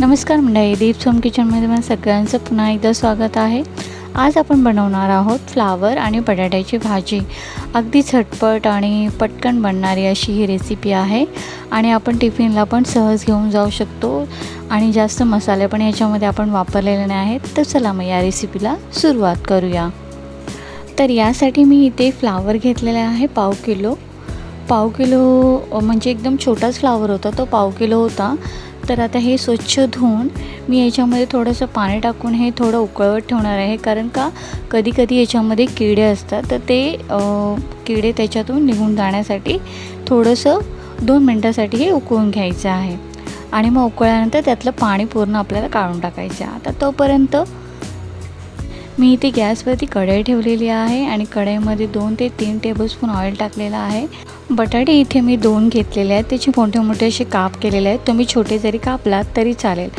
नमस्कार मंडळी दीप सोम किचनमध्ये मला सगळ्यांचं पुन्हा एकदा स्वागत आहे. आज आपण बनवणार आहोत फ्लावर आणि बटाट्याची भाजी. अगदी झटपट आणि पटकन बनणारी अशी ही रेसिपी आहे आणि आपण टिफिनला पण सहज घेऊन जाऊ शकतो आणि जास्त मसाले पण याच्यामध्ये आपण वापरलेले नाही आहेत. तर चला मग या रेसिपीला सुरुवात करूया. तर यासाठी मी इथे फ्लावर घेतलेला आहे पाव किलो. पाव किलो म्हणजे एकदम छोटाच फ्लावर होता तो पाव किलो होता. तर आता हे स्वच्छ धुवून मी याच्यामध्ये थोडंसं पाणी टाकून हे थोडं उकळवत ठेवणार आहे. कारण का कधी कधी याच्यामध्ये किडे असतात. तर ते किडे त्याच्यातून निघून जाण्यासाठी थोडंसं दोन मिनटासाठी हे उकळून घ्यायचं आहे. आणि मग उकळल्यानंतर त्यातलं पाणी पूर्ण आपल्याला काढून टाकायचं आहे. आता तोपर्यंत मी इथे गॅसवरती कढई ठेवलेली आहे आणि कढईमध्ये दोन ते तीन टेबलस्पून ऑइल टाकलेलं आहे. बटाटे इथे मी दोन घेतलेले आहेत. त्याचे मोठे मोठे असे काप केलेले आहेत. तुम्ही छोटे जरी कापलात तरी चालेल.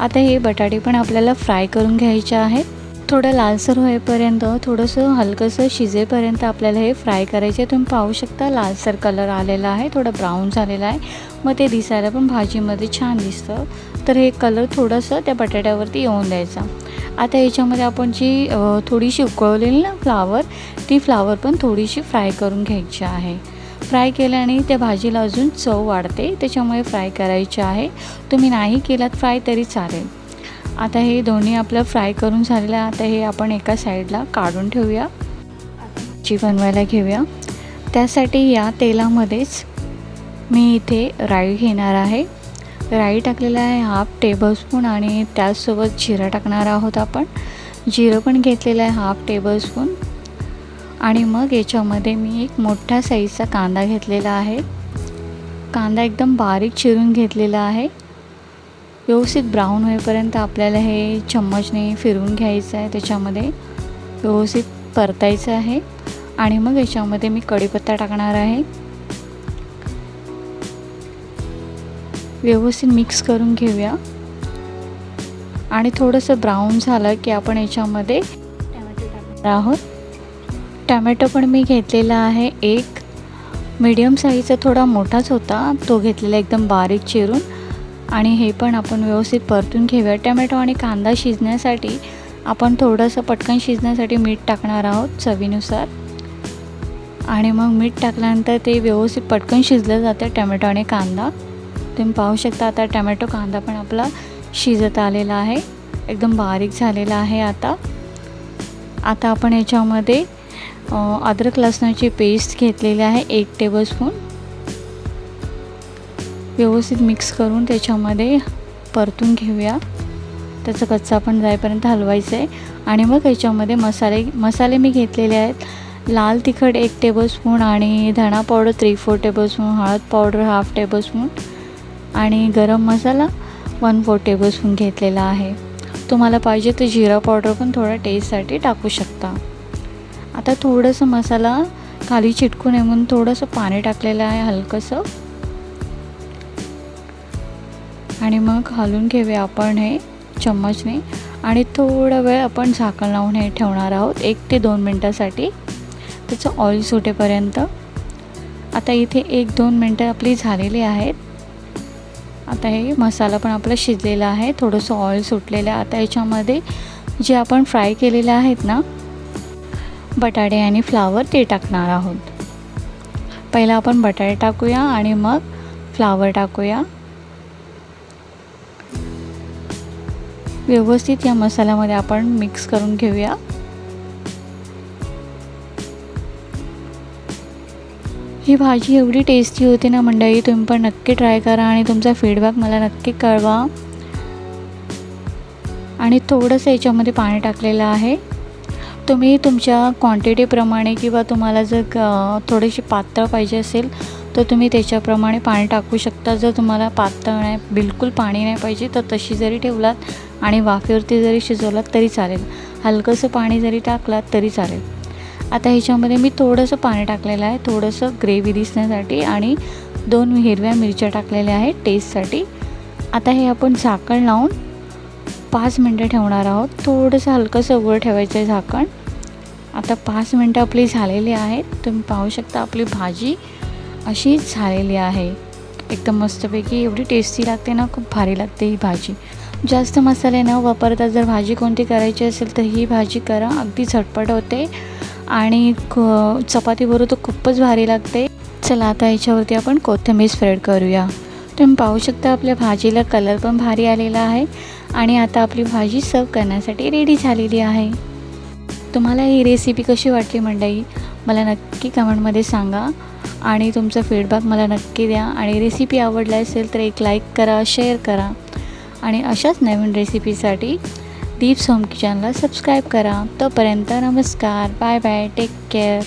आता हे बटाटे पण आपल्याला फ्राय करून घ्यायचे आहेत. थोडं लालसर होईपर्यंत थोडंसं हलकंसं शिजेपर्यंत आपल्याला हे फ्राय करायचे. तुम्ही पाहू शकता लालसर कलर आलेला आहे. थोडं ब्राऊन झालेला आहे. मग ते दिसायला पण भाजीमध्ये छान दिसतं. तर हे कलर थोडंसं त्या बटाट्यावरती येऊन द्यायचा. आता याच्यामध्ये आपण जी थोडीशी उकळवलेली ना फ्लावर ती फ्लावर पण थोडीशी फ्राय करून घ्यायची आहे. फ्राय केल्याने त्या भाजीला अजून चव वाढते त्याच्यामुळे फ्राय करायची आहे. तुम्ही नाही केलात फ्राय तरी चालेल. आता हे दोन्ही आपलं फ्राय करून झालेलं आहे. आता हे आपण एका साईडला काढून ठेवूया. जी बनवायला घेऊया. त्यासाठी या तेलामध्येच मी इथे राई घेणार आहे. राई टाकलेला आहे हाफ टेबलस्पून आणि त्याचसोबत जिरा टाकणार आहोत आपण. जिरं पण घेतलेलं आहे हाफ टेबलस्पून आणि मग याच्यामध्ये मी एक मोठ्या साईजचा कांदा घेतलेला आहे. कांदा एकदम बारीक चिरून घेतलेला आहे. व्यवस्थित ब्राऊन होईपर्यंत आपल्याला हे चम्मचने फिरून घ्यायचं आहे त्याच्यामध्ये व्यवस्थित परतायचं आहे. आणि मग याच्यामध्ये मी कढीपत्ता टाकणार आहे. व्यवस्थित मिक्स करून घेऊया. आणि थोडंसं ब्राऊन झालं की आपण याच्यामध्ये टॅमॅटो टाकणार आहोत. टॅमॅटो पण मी घेतलेला आहे एक. मीडियम साईजचा थोडा मोठाच होता तो घेतलेला एकदम बारीक चिरून. आणि हे पण आपण व्यवस्थित परतून घेऊया. टॅमॅटो आणि कांदा शिजण्यासाठी आपण थोडंसं पटकन शिजण्यासाठी मीठ टाकणार आहोत चवीनुसार. आणि मग मीठ टाकल्यानंतर ते व्यवस्थित पटकन शिजलं जातं टॅमॅटो आणि कांदा. तुम्ही पाहू शकता आता टमॅटो कांदा पण आपला शिजत आलेला आहे. एकदम बारीक झालेला आहे आता. आता आपण याच्यामध्ये अद्रक लसणाची पेस्ट घेतलेली आहे एक टेबलस्पून व्यवस्थित मिक्स करून त्याच्यामध्ये परतून घेऊया. त्याचं कच्चा पण जाईपर्यंत हलवायचं आहे. आणि मग याच्यामध्ये मसाले मसाले मी घेतलेले आहेत. लाल तिखट एक टेबलस्पून आणि धणा पावडर थ्री फोर टेबलस्पून हळद पावडर हाफ टेबलस्पून आणि गरम मसाला वन फोर टेबलस्पून घेतलेला आहे. तुम्हाला पाहिजे तर जिरा पावडर पण थोडा टेस्टसाठी टाकू शकता. आता थोडंसं मसाला खाली चिटकू नये म्हणून थोडंसं पाणी टाकलेलं आहे हलकंसं. आणि मग घालून घेऊया आपण हे चम्मचने. आणि थोडा वेळ आपण झाकण लावून हे ठेवणार आहोत एक ते दोन मिनटासाठी. त्याचं ऑइल सुटेपर्यंत. आता इथे एक दोन मिनटं आपली झालेली आहेत. आता हे मसाला पण आपला शिजलेला आहे. थोडंसं ऑइल सुटलेलं आहे. आता याच्यामध्ये जे आपण फ्राय केलेले आहेत ना बटाटे आणि फ्लावर ते टाकणार आहोत. पहिला आपण बटाटे टाकूया आणि मग फ्लावर टाकूया. व्यवस्थित या मसाल्यामध्ये आपण मिक्स करून घेऊया. ही भाजी एवढी टेस्टी होती ना मंडळी तुम्ही पण नक्की ट्राय करा आणि तुमचा फीडबॅक मला नक्की कळवा. आणि थोडंसं याच्यामध्ये पाणी टाकलेलं आहे. तुम्ही तुमच्या क्वांटिटीप्रमाणे किंवा तुम्हाला जर थोडीशी पातळ पाहिजे असेल तर तुम्ही त्याच्याप्रमाणे पाणी टाकू शकता. जर तुम्हाला पातळ नाही बिलकुल पाणी नाही पाहिजे तर तशी जरी ठेवलात आणि वाफेवरती जरी शिजवलात तरी चालेल. हलकंसं पाणी जरी टाकलात तरी चालेल. आता ह्याच्यामध्ये मी थोडंसं पाणी टाकलेलं आहे थोडंसं ग्रेव्ही दिसण्यासाठी आणि दोन हिरव्या मिरच्या टाकलेल्या आहेत टेस्टसाठी आता हे आपण झाकण लावून पाच मिनटं ठेवणार आहोत. थोडंसं हलकंसं उघडं ठेवायचं आहे झाकण. आता पाच मिनटं आपली झालेली आहेत. तुम्ही पाहू शकता आपली भाजी अशी झालेली आहे. एकदम मस्तपैकी एवढी टेस्टी लागते ना खूप भारी लागते ही भाजी. जास्त मसाले न वापरता जर भाजी कोणती करायची असेल तर ही भाजी करा अगदी झटपट होते. आणि क चपातीबरोबर तर खूपच भारी लागते. चला आता याच्यावरती आपण कोथिंबीर स्प्रेड करूया. तुम्ही पाहू शकता आपल्या भाजीला कलर पण भारी आलेला आहे आणि आता आपली भाजी सर्व करण्यासाठी रेडी झालेली आहे. तुम्हाला ही रेसिपी कशी वाटली मंडई मला नक्की कमेंटमध्ये सांगा आणि तुमचा फीडबॅक मला नक्की द्या. आणि रेसिपी आवडली असेल तर एक लाईक करा शेअर करा. आणि अशाच नवीन रेसिपीसाठी दीप सोम किचनला सबस्क्राईब करा। तोपर्यंत नमस्कार बाय बाय टेक केअर